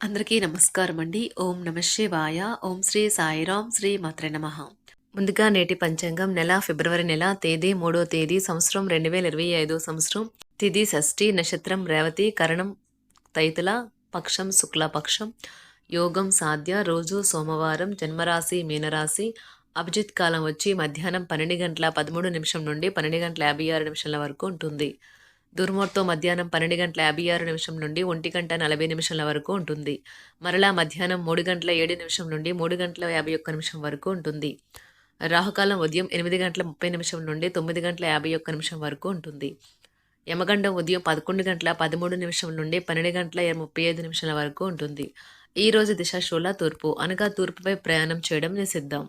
అందరికీ నమస్కారం అండి ఓం నమ శివాయ. ఓం శ్రీ సాయిరాం శ్రీ మాత్ర నమ. ముందుగా నేటి పంచాంగం నెల ఫిబ్రవరి నెల తేదీ మూడో తేదీ సంవత్సరం రెండు వేల ఇరవై ఐదో సంవత్సరం. తిథి షష్ఠి నక్షత్రం రేవతి కరణం తైతుల పక్షం శుక్లపక్షం. యోగం సాధ్య. రోజు సోమవారం జన్మరాశి మీనరాశి. అభిజిత్ కాలం వచ్చి మధ్యాహ్నం పన్నెండు గంటల పదమూడు నిమిషం నుండి పన్నెండు గంటల యాభై ఆరు నిమిషాల వరకు ఉంటుంది. దుర్మోర్తో మధ్యాహ్నం పన్నెండు గంటల యాభై ఆరు నిమిషం నుండి ఒంటి గంట నలభై నిమిషాల వరకు ఉంటుంది. మరలా మధ్యాహ్నం మూడు గంటల ఏడు నిమిషం నుండి మూడు గంటల యాభై ఒక్క నిమిషం వరకు ఉంటుంది. రాహుకాలం ఉదయం ఎనిమిది గంటల ముప్పై నిమిషం నుండి తొమ్మిది గంటల యాభై ఒక్క నిమిషం వరకు ఉంటుంది. యమగండం ఉదయం పదకొండు గంటల పదమూడు నిమిషం నుండి పన్నెండు గంటల ముప్పై ఐదు నిమిషాల వరకు ఉంటుంది. ఈ రోజు దిశ తూర్పు. అనగా తూర్పుపై ప్రయాణం చేయడం నిషిద్దాం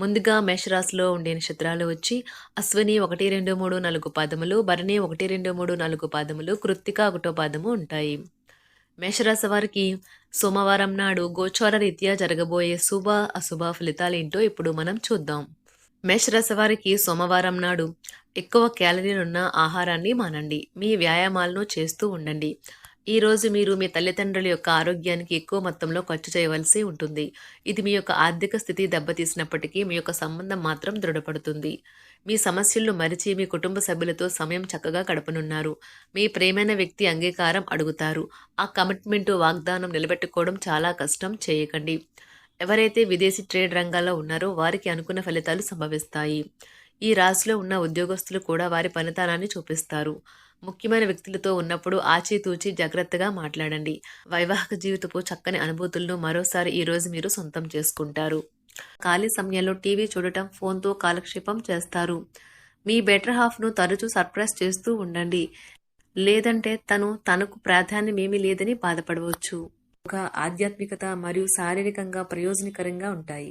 ముందుగా మేషరాశిలో ఉండే నక్షత్రాలు వచ్చి అశ్విని ఒకటి రెండు మూడు నాలుగు పాదములు భరణి ఒకటి రెండు మూడు నాలుగు పాదములు కృత్తిక ఒకటో పాదము ఉంటాయి. మేషరాశి వారికి సోమవారం నాడు గోచార రీత్యా జరగబోయే శుభ అశుభ ఫలితాలు ఏంటో ఇప్పుడు మనం చూద్దాం. మేషరాశి వారికి సోమవారం నాడు ఎక్కువ క్యాలరీలున్న ఆహారాన్ని మానండి. మీ వ్యాయామాలను చేస్తూ ఉండండి. ఈ రోజు మీరు మీ తల్లిదండ్రుల యొక్క ఆరోగ్యానికి ఎక్కువ మొత్తంలో ఖర్చు చేయవలసి ఉంటుంది. ఇది మీ యొక్క ఆర్థిక స్థితి దెబ్బతీసినప్పటికీ మీ యొక్క సంబంధం మాత్రం దృఢపడుతుంది. మీ సమస్యలను మరిచి మీ కుటుంబ సభ్యులతో సమయం చక్కగా గడపనున్నారు. మీ ప్రేమైన వ్యక్తి అంగీకారం అడుగుతారు. ఆ కమిట్మెంట్ వాగ్దానం నిలబెట్టుకోవడం చాలా కష్టం చేయకండి. ఎవరైతే విదేశీ ట్రేడ్ రంగాల్లో ఉన్నారో వారికి అనుకున్న ఫలితాలు సంభవిస్తాయి. ఈ రాశిలో ఉన్న ఉద్యోగస్తులు కూడా వారి పనితనాన్ని చూపిస్తారు. ముఖ్యమైన వ్యక్తులతో ఉన్నప్పుడు ఆచితూచి జాగ్రత్తగా మాట్లాడండి. వైవాహిక జీవితపు చక్కని అనుభూతులను మరోసారి ఈ రోజు మీరు సొంతం చేసుకుంటారు. ఖాళీ సమయంలో టీవీ చూడటం ఫోన్తో కాలక్షేపం చేస్తారు. మీ బెటర్ హాఫ్ను తరచూ సర్ప్రైజ్ చేస్తూ ఉండండి. లేదంటే తను తనకు ప్రాధాన్యమేమీ లేదని బాధపడవచ్చు. ఒక ఆధ్యాత్మికత మరియు శారీరకంగా ప్రయోజనకరంగా ఉంటాయి.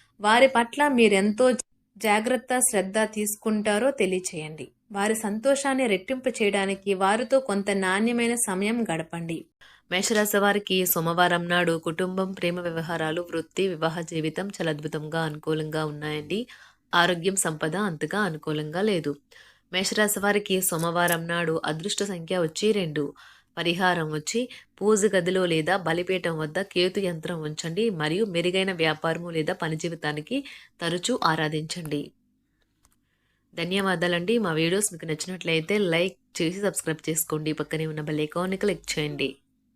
వారి పట్ల మీరెంతో జాగ్రత్త శ్రద్ధ తీసుకుంటారో తెలియచేయండి. వారి సంతోషాన్ని రెట్టింపు చేయడానికి వారితో కొంత నాణ్యమైన సమయం గడపండి. మేషరాశి వారికి సోమవారం నాడు కుటుంబం ప్రేమ వ్యవహారాలు వృత్తి వివాహ జీవితం చాలా అద్భుతంగా అనుకూలంగా ఉన్నాయండి. ఆరోగ్యం సంపద అంతగా అనుకూలంగా లేదు. మేషరాశి వారికి సోమవారం నాడు అదృష్ట సంఖ్య వచ్చి రెండు. పరిహారం వచ్చి పూజ గదిలో లేదా బలిపీఠం వద్ద కేతు యంత్రం ఉంచండి మరియు మెరుగైన వ్యాపారము లేదా పని జీవితానికి తరచూ ఆరాధించండి. ధన్యవాదాలండి. మా వీడియోస్ మీకు నచ్చినట్లయితే లైక్ చేసి సబ్స్క్రైబ్ చేసుకోండి. పక్కనే ఉన్న బెల్ ఐకాన్ని క్లిక్ చేయండి.